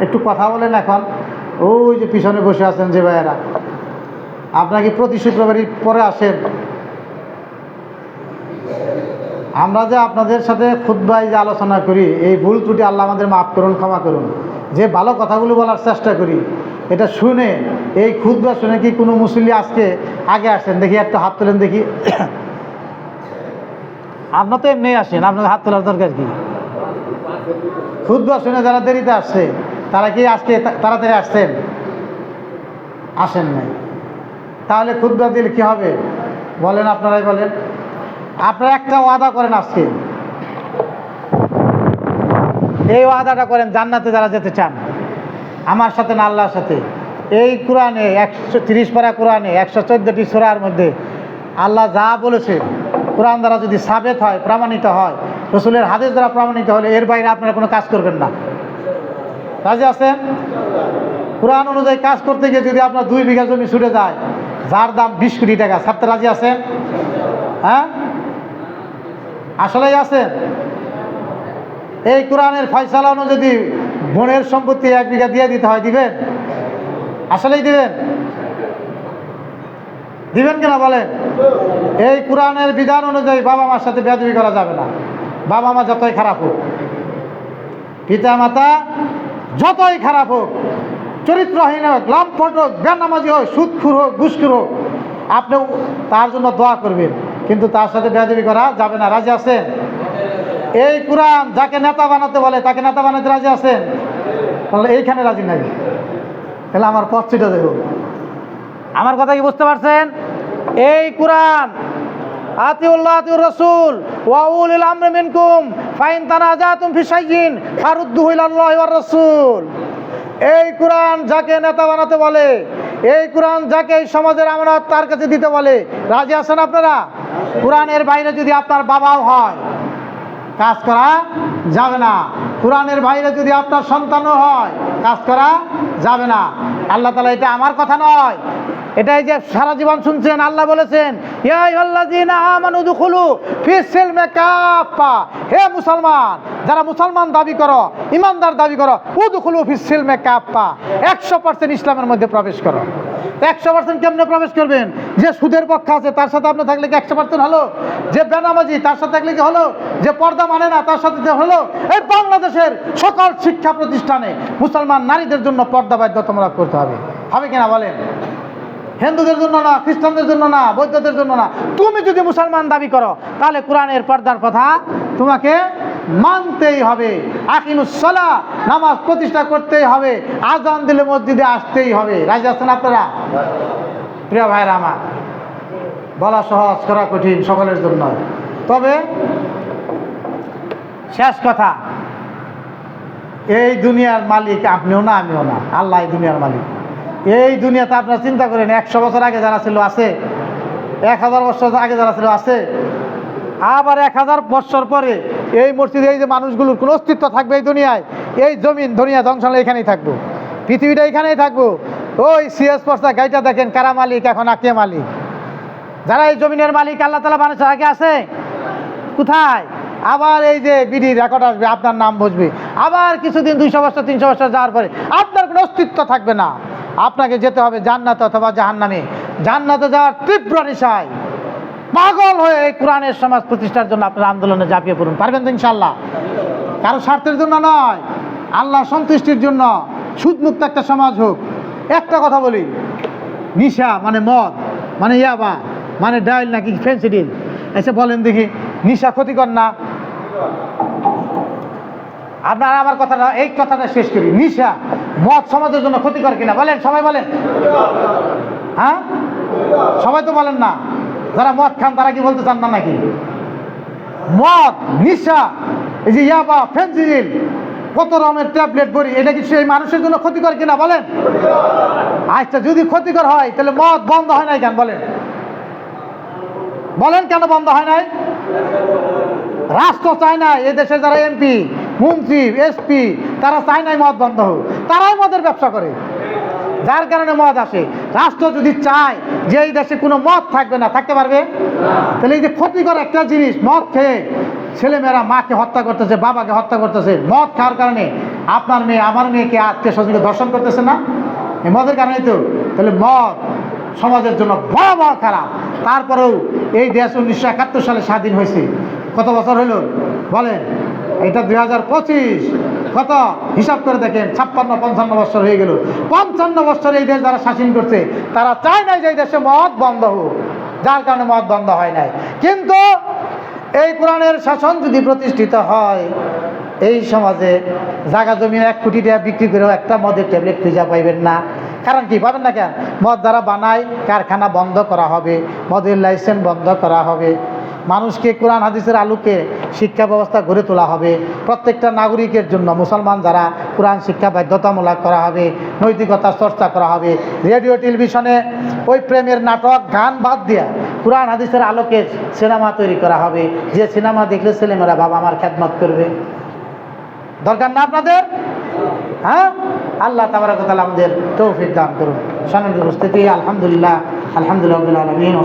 একটু কথা বলেন এখন। ওই যে পিছনে বসে আছেন যে ভাইয়েরা। আপনাকে প্রতি শুক্রবারই পরে আসেন? আমরা যে আপনাদের সাথে খুদ্ায় যে আলোচনা করি, এই ভুল ত্রুটি আল্লাহ আমাদের মাফ করুন, ক্ষমা করুন। যে ভালো কথাগুলো বলার চেষ্টা করি, এটা শুনে, এই খুদ্া শুনে কি কোনো মুসল্লি আজকে আগে আসেন? দেখি একটা হাত তোলেন দেখি। আপনার তো এমনি আসেন আপনার হাত তোলার দরকার কি? খুদ্া শুনে যারা দেরিতে আসছে তারা কি আজকে তা- তাড়াতাড়ি আসছেন? আসেন নাই। তাহলে খুদ্া দিলে কি হবে? বলেন, আপনারাই বলেন। আপনারা একটা ওয়াদা করেন আজকে। এই ওয়াদাটা করেন, জান্নাতে যারা যেতে চান। আমার সাথে না আল্লাহর সাথে। এই কোরআনে একশো তিরিশ পারা কোরআনে একশো চোদ্দোটি সোরার মধ্যে আল্লাহ যা বলেছে, কোরআন দ্বারা যদি সাবেত হয়, প্রমাণিত হয়, রসুলের হাদিস দ্বারা প্রমাণিত হলে এর বাইরে আপনারা কোনো কাজ করবেন না। রাজি আছেন কোরআন অনুযায়ী কাজ করতে গিয়ে যদি আপনার দুই বিঘা জমি ছুটে যায়, যার দাম বিশ কোটি টাকা ছাড়তে রাজি আছেন হ্যাঁ? আসলেই আছেন এই কোরআনের ফয়সালা অনুযায়ী বোনের সম্পত্তি এক বিঘা দিয়ে দিতে হয়, দিবেন? আসলেই দিবেন? দিবেন কিনা বলেন? এই কোরআনের বিধান অনুযায়ী বাবা মার সাথে বেদবি করা যাবে না। বাবা মা যতই খারাপ হোক। পিতা মাতা যতই খারাপ হোক, চরিত্রহীন হোক লম্পট হোক, বেনামাজি হোক সুদখুর হোক ঘুষখুর হোক, আপনি তার জন্য দোয়া করবেন। কিন্তু তার সাথে বেদবি করা যাবে না। রাজি আছেন? এই কোরআন যাকে নেতা বানাতে বলে, তাকে নেতা বানাতে রাজি আছেন? তাহলে এইখানে রাজি নাই। তাহলে আমার পথটা দেখো আমার কথা কি বুঝতে পারছেন? এই কোরআন আতিউল্লাহ আতিউর রসুল ওয়াউল আমরে মিনকুম ফাইন তানাজাতুম ফি শাইইন ফারুদ্দুহু ইলাল্লাহি ওয়ার রাসূল। এই কোরআন যাকে নেতা বানাতে বলে, এই কোরআন যাকে এই সমাজের আমরা তার কাছে দিতে বলে, রাজি আছেন আপনারা? কোরআনের বাইরে যদি আপনার বাবাও হয়, কাজ করা যাবে না। কোরআনের বাইরে যদি আপনার সন্তানও হয়, কাজ করা যাবে না। আল্লাহ তালা এটা আমার কথা নয়। এটাই যে সারা জীবন শুনছেন, আল্লাহ বলেছেন হে মুসলমান, যারা মুসলমান দাবি করো, ইমানদার দাবি করো, উদখুলু ফিস সিলমে কাফা একশো পার্সেন্ট ইসলামের মধ্যে প্রবেশ করো। একশো পার্সেন্ট কেমনে প্রবেশ করবেন? যে সুদের পক্ষে আছে, তার সাথে আপনি থাকলে কি একশো পার্সেন্ট হলো? যে বেনামাজি, তার সাথে থাকলে কি হলো? যে পর্দা মানে না, তার সাথে হলো? এই বাংলাদেশের সকল শিক্ষা প্রতিষ্ঠানে মুসলমান নারীদের জন্য পর্দা বাধ্যতামূলক করতে হবে। হবে কিনা বলেন? হিন্দুদের জন্য না, খ্রিস্টানদের জন্য না, বৌদ্ধদের জন্য না। তুমি যদি মুসলমান দাবি করো, তাহলে কোরআনের পর্দার কথা তোমাকে মানতেই হবে। আকিমুসলা নামাজ প্রতিষ্ঠা করতেই হবে। আজান দিলে মসজিদে আসতেই হবে। রাজি আছেন আপনারা? প্রিয় ভাইরা আমার, বলা সহজ, করা কঠিন সকলের জন্য। তবে শেষ কথা, এই দুনিয়ার মালিক আপনিও না, আমিও না। আল্লাহ দুনিয়ার মালিক। এই দুনিয়াতে আপনারা চিন্তা করেন, একশো বছর আগে যারা ছিল, আছে। এক হাজার বছর আগে যারা ছিল, আছে। আবার এক হাজার বছর পরে এই মসজিদে এই যে মানুষগুলোর কোনো অস্তিত্ব থাকবে এই দুনিয়ায়, এই জমিন, দুনিয়া ধ্বংস হলে এখানেই থাকব। পৃথিবীটা এখানেই থাকব। ওই সিএস পর্সা গাড়িটা দেখেন, কারা মালিক, এখন আর কে মালিক? যারা এই জমিনের মালিক, আল্লাহ তালা মানুষের আগে আছে? কোথায়? আবার এই যে বিডি রেকর্ড আসবে, আপনার নাম বসবে আবার কিছুদিন, দুইশো বছর, তিনশো বছর যাওয়ার পরে আপনার কোনো অস্তিত্ব থাকবে না। আপনাকে যেতে হবে জান্নাত অথবা জাহান্নামে। জান্নাতে যাওয়ার তীব্র নিশায়। পাগল হয়ে এই কোরআনের সমাজ প্রতিষ্ঠার জন্য আপনার আন্দোলনে ঝাঁপিয়ে পড়ুন। পারবেন তো ইনশাল্লাহ কারও স্বার্থের জন্য নয় আল্লাহ সন্তুষ্টির জন্য সুদমুক্ত একটা সমাজ হোক। একটা কথা বলি, নিশা মানে মদ মানে ইয়াবা মানে ডাইল নাকি ফেন্সিডিল এসে বলেন দেখি, নিশা ক্ষতিকর না? আপনারা আমার কথাটা, এই কথাটা শেষ করি। নিশা মদ সমাজের জন্য ক্ষতিকর কিনা? বলেন, সবাই বলেন। হ্যাঁ? সবাই তো বলেন না। যারা মদ খান, তারা কি বলতে চান না নাকি? মদ, নিশা, এই যে ইয়াবা ফেন্সিডিল কত রকমের ট্যাবলেট, বড়ি, এটা কি সেই মানুষের জন্য ক্ষতিকর কিনা? বলেন। আচ্ছা যদি ক্ষতিকর হয়, তাহলে মদ বন্ধ হয় নাই কেন? বলেন। বলেন কেন বন্ধ হয় নাই? রাষ্ট্র চায় না এদেশে যারা এমপি মন্ত্রী এসপি, তারা চায় নাই মদ বন্ধ হোক, তারাই মদের ব্যবসা করে। যার কারণে মদ আসে। রাষ্ট্র যদি চায় যে এই দেশে কোনো মদ থাকবে না, থাকতে পারবে? তাহলে এই যে ক্ষতিকর একটা জিনিস, মদ খেয়ে ছেলেমেয়েরা মাকে হত্যা করতেছে, বাবাকে হত্যা করতেছে, মদ খাওয়ার কারণে আপনার মেয়ে, আমার মেয়েকে আত্মীয় স্বজনকে দর্শন করতেছে না? এই মদের কারণেই তো। তাহলে মদ সমাজের জন্য ভয়াবহ খারাপ। তারপরেও এই দেশ উনিশশো একাত্তর সালে স্বাধীন হয়েছে। কত বছর হলো? বলেন। এটা দুই হাজার পঁচিশ। কত? হিসাব করে দেখেন, ছাপ্পান্ন, পঞ্চান্ন বছর হয়ে গেল। পঞ্চান্ন বছর এই দেশ যারা শাসন করছে, তারা চায় নাই যে এই দেশে মদ বন্ধ হোক। যার কারণে মদ বন্ধ হয় নাই। কিন্তু এই কোরআনের শাসন যদি প্রতিষ্ঠিত হয়, এই সমাজে জায়গা জমি এক কোটি টাকা বিক্রি করেও একটা মদের ট্যাবলেট খুঁজে পাইবেন না। কারণ কি? পাবেন না কেন? মদ যারা বানায়, কারখানা বন্ধ করা হবে, মদের লাইসেন্স বন্ধ করা হবে। মানুষকে কোরআন হাদিসের আলোকে শিক্ষা ব্যবস্থা গড়ে তোলা হবে। প্রত্যেকটা নাগরিকের জন্য মুসলমান যারা কোরআন শিক্ষা বাধ্যতামূলক করা হবে, নৈতিকতা চর্চা করা হবে, রেডিও, টেলিভিশনে ওই প্রেমের নাটক, গান বাদ দিয়া কোরআন হাদিসের আলোকে সিনেমা তৈরি করা হবে। যে সিনেমা দেখলে ছেলেমেয়েরা বাবা আমার খ্যাতমত করবে। দরকার না আপনাদের? হ্যাঁ? আল্লাহ তাবারাকাতাল আমাদের তৌফিক দান করুন। সামনের উপস্থিতি, আলহামদুলিল্লাহ আলহামদুলিল্লাহ